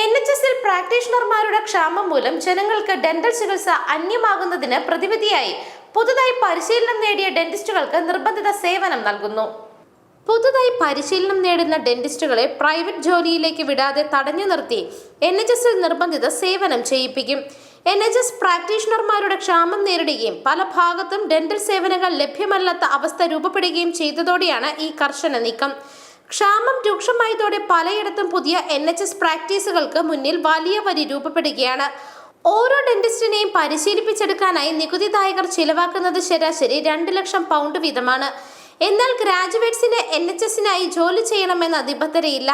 N H എസിൽ പ്രാക്ടീഷണർമാരുടെ ക്ഷാമം മൂലം ജനങ്ങൾക്ക് ഡെന്റൽ ചികിത്സ അന്യമാകുന്നതിന് പ്രതിവിധിയായി പുതുതായി പരിശീലനം നേടിയ ഡെന്റിസ്റ്റുകൾക്ക് നിർബന്ധിത സേവനം നൽകുന്നു. പുതുതായി പരിശീലനം നേടുന്ന ഡെന്റിസ്റ്റുകളെ പ്രൈവറ്റ് ജോലിയിലേക്ക് വിടാതെ തടഞ്ഞു നിർത്തി എൻ എച്ച് എസിൽ നിർബന്ധിത സേവനം ചെയ്യിപ്പിക്കും. എൻ എച്ച് എസ് പ്രാക്ടീഷണർമാരുടെ ക്ഷാമം നേരിടുകയും പല ഭാഗത്തും ഡെന്റൽ സേവനങ്ങൾ ലഭ്യമല്ലാത്ത അവസ്ഥ രൂപപ്പെടുകയും ചെയ്തതോടെയാണ് ഈ കർശന നീക്കം. ക്ഷാമം രൂക്ഷമായതോടെ പലയിടത്തും പുതിയ എൻ എച്ച് എസ് പ്രാക്ടീസുകൾക്ക് മുന്നിൽ വലിയ വരി രൂപപ്പെടുകയാണ്. ഓരോ ഡെന്റിസ്റ്റിനെയും പരിശീലിപ്പിച്ചെടുക്കാനായി നികുതിദായകർ ചിലവാക്കുന്നത് ശരാശരി രണ്ട് ലക്ഷം പൗണ്ട് വീതമാണ്. എന്നാൽ ഗ്രാജുവേറ്റ്സിന് എൻ എച്ച് എസിനായി ജോലി ചെയ്യണമെന്ന നിബന്ധനയില്ല.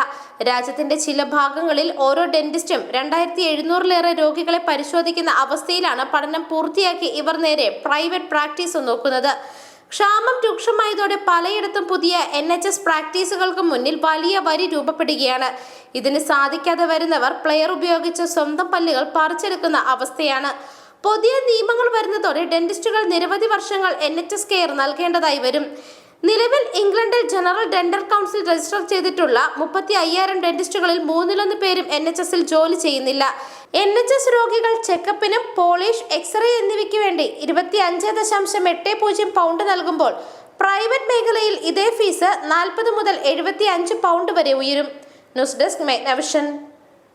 രാജ്യത്തിന്റെ ചില ഭാഗങ്ങളിൽ ഓരോ ഡെന്റിസ്റ്റും രണ്ടായിരത്തി എഴുന്നൂറിലേറെ രോഗികളെ പരിശോധിക്കുന്ന അവസ്ഥയിലാണ് പഠനം പൂർത്തിയാക്കി ഇവർ നേരെ പ്രൈവറ്റ് പ്രാക്ടീസ് നോക്കുന്നത്. ക്ഷാമം രൂക്ഷമായതോടെ പലയിടത്തും പുതിയ എൻ എച്ച് എസ് പ്രാക്ടീസുകൾക്ക് മുന്നിൽ വലിയ വരി രൂപപ്പെടുകയാണ്. ഇതിന് സാധിക്കാതെ വരുന്നവർ പ്ലെയർ ഉപയോഗിച്ച് സ്വന്തം പല്ലുകൾ പറിച്ചെടുക്കുന്ന അവസ്ഥയാണ്. പുതിയ നിയമങ്ങൾ വരുന്നതോടെ ഡെന്റിസ്റ്റുകൾ നിരവധി വർഷങ്ങൾ എൻ എച്ച് എസ് കെയർ നൽകേണ്ടതായി വരും. നിലവിൽ ഇംഗ്ലണ്ടിൽ ജനറൽ ഡെന്റൽ കൗൺസിൽ രജിസ്റ്റർ ചെയ്തിട്ടുള്ള മുപ്പത്തി അയ്യായിരം ഡെന്റിസ്റ്റുകളിൽ മൂന്നിലൊന്ന് പേരും എൻ എച്ച് എസിൽ ജോലി ചെയ്യുന്നില്ല. എൻ എച്ച് എസ് രോഗികൾ ചെക്കപ്പിനും പോളിഷ് എക്സ്റേ എന്നിവയ്ക്ക് വേണ്ടി ഇരുപത്തി അഞ്ച് ദശാംശം എട്ട് പൂജ്യം പൗണ്ട് നൽകുമ്പോൾ പ്രൈവറ്റ് മേഖലയിൽ ഇതേ ഫീസ് നാൽപ്പത് മുതൽ എഴുപത്തി അഞ്ച് പൗണ്ട് വരെ ഉയരും. News desk മെഗ്നവിഷൻ